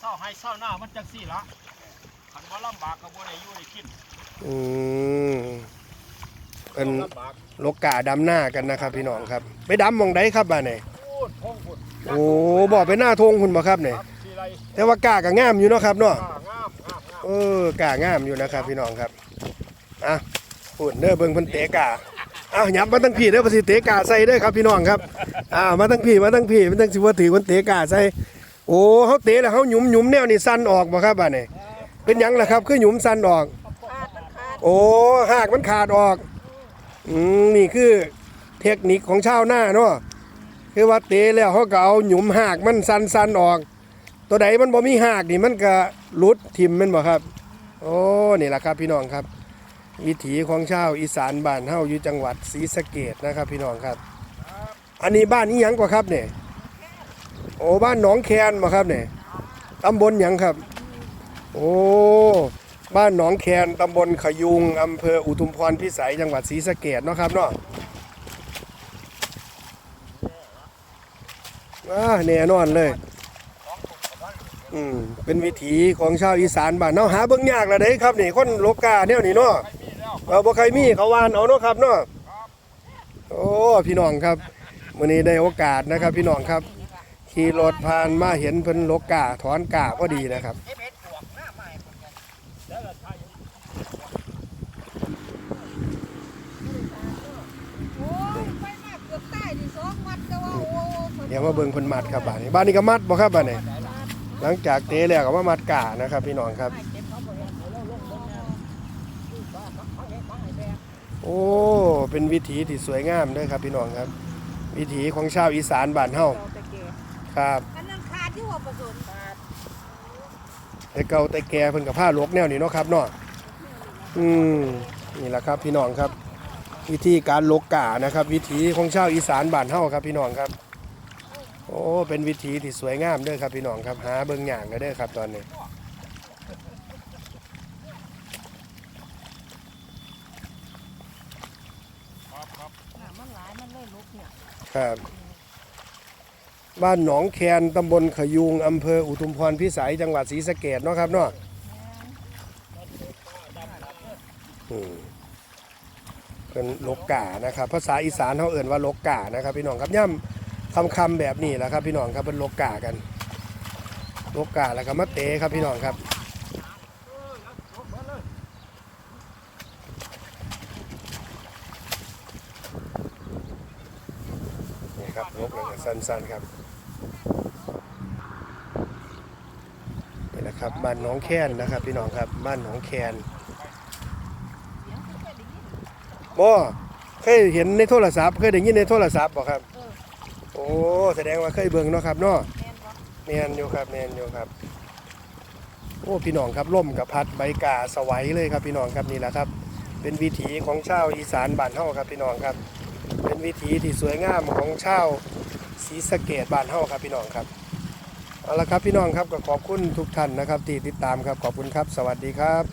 เศร้าให้เศร้าหน้ามันจังสี่ละคันว่าลำบากก็บ่ได้อยู่ได้กินอืมเป็นลำบากโลกาดำหน้ากันนะครับพี่น้องครับ ไปดำหมองใดครับบ้านไหนพูดพงพูดโอ้บอกไปหน้าทงคุณบ่ครับเนี่ยครับสีไรแต่ว่ากาก็งามอยู่เนาะครับเนาะ อ่างามงามงามเออกางามอยู่นะครับพี่น้องครับอะพูดเด้อเบิ่งเพิ่นเตะกาอ้าวยับมาตั้งพี่เด้อภาษีเตะกาใส่เด้อครับพี่น้องครับอ้าวมาตั้งพี่มาตั้งพี่มันตั้งสิว่าถือคนเตะกาใส่ โอ้เฮาเตะแล้วเฮาหยุมหยุมแนวนี่สั่นออกบ่ครับบ้านนี้เป็นหยังล่ะครับคือหยุมสั่นออก ขาดมันขาดโอ้หากมันขาดออกอืมนี่คือเทคนิคของชาวนาเนาะคือว่าเตะแล้วเขาก็เอาหยุมหากมันสันสันๆออก ตัวใดมันบ่มีหากนี่มันก็หลุดทิมแมันบ่ครับ โอ้นี่แหละครับพี่น้องครับ วิถีของชาวอีสานบ้านเฮาอยู่จังหวัดศรีสะเกดนะครับ พี่น้องครับ อันนี้บ้านนี้ยังกว่าครับเนี่ย โอ้บ้านหนองแคนบ่ครับเนี่ยตำบลหยังครับ โอ้บ้านหนองแคนตำบลขยุงอำเภออุทุมพรพิสัยจังหวัดศรีสะเกดเนาะครับเนาะอ่าแน่นอนเลย อืมเป็นวิถีของชาวอีสานบ้านเนาะหาเบิ่งยากละเด้ครับนี่คนโลกาแนวนี้เนาะใครมีแล้วเออบ่ใครมีเขาวานเอาเนาะครับเนาะโอ้พี่น้องครับมื้อนี้ได้โอกาสนะครับ พี่น้องครับ ขี่รถผ่านมาเห็นเพิ่นโลกาถอนกาพอดีนะครับเอย่ากเกือบใต้ดิสองมัดแต่ว่าโอ้โหเดี๋ยวมาเบิ่งเพิ่นมัดครับบ้านนี้บ้านนี้ก็มัดบ่ครับบ้านนี้หลังจากเตะแล้วก็มามัดกานะครับพี่น้องครับโอ้เป็นวิถีที่สวยงามด้วยครับพี่น้องครับ วิถีของชาวอีสานบ้านเฮา ครับอันนั้นขาดที่ว่าผสมขาดแต่เก่าแต่แก่เพิ่นกับผ้าลวกแนวนี้เนาะครับเนาะอืมนี่แหละครับพี่น้องครับ วิธีการลกกานะครับ วิถีของชาวอีสานบ้านเฮาครับ พี่น้องครับ โอ้เป็นวิถีที่สวยงามเด้อครับ พี่น้องครับหาเบิ่งหย่างก็ได้อครับ ตอนนี้ครับครั บ้านหนองแคนตำบลขยุงอำเภออุทุมพรพิสัยจังหวัดศรีสะเกดเนาะครับเนาะเป็นลกกานะครับ ภาษาอีสานเขาเอ่นว่าลกกานะครับ พี่น้องครับย่ำคำคำแบบนี้แหละครับ พี่น้องครับเป็นลกกากันลกกาแล้วก็มาเตะครับพี่น้องครับ ครับลกเลยสั้นๆครับนี่แหละครับบ้านหนองแคนนะครับพี่น้องครับบ้านหนองแคนบ่เคยเห็นในโทรศัพท์เคยได้ยินในโทรศัพท์บ่ครับโอ้แสดงว่าเคยเบิ่งเนาะครับเนาะแม่นบ่แมนอยู่ครับแมนอยู่ครับโอ้พี่น้องครับล่มกับพัดใบกาสวัยเลยครับพี่น้องครับนี่แหละครับ เป็นวิถีของชาวอีสานบ้านเฮาครับพี่น้องครับ เป็นวิถีที่สวยงามของชาวศรีสะเกดบ้านเฮาครับพี่น้องครับเอาละครับพี่น้องครับก็ขอบคุณทุกท่านนะครับที่ติดตามครับขอบคุณครับ สวัสดีครับ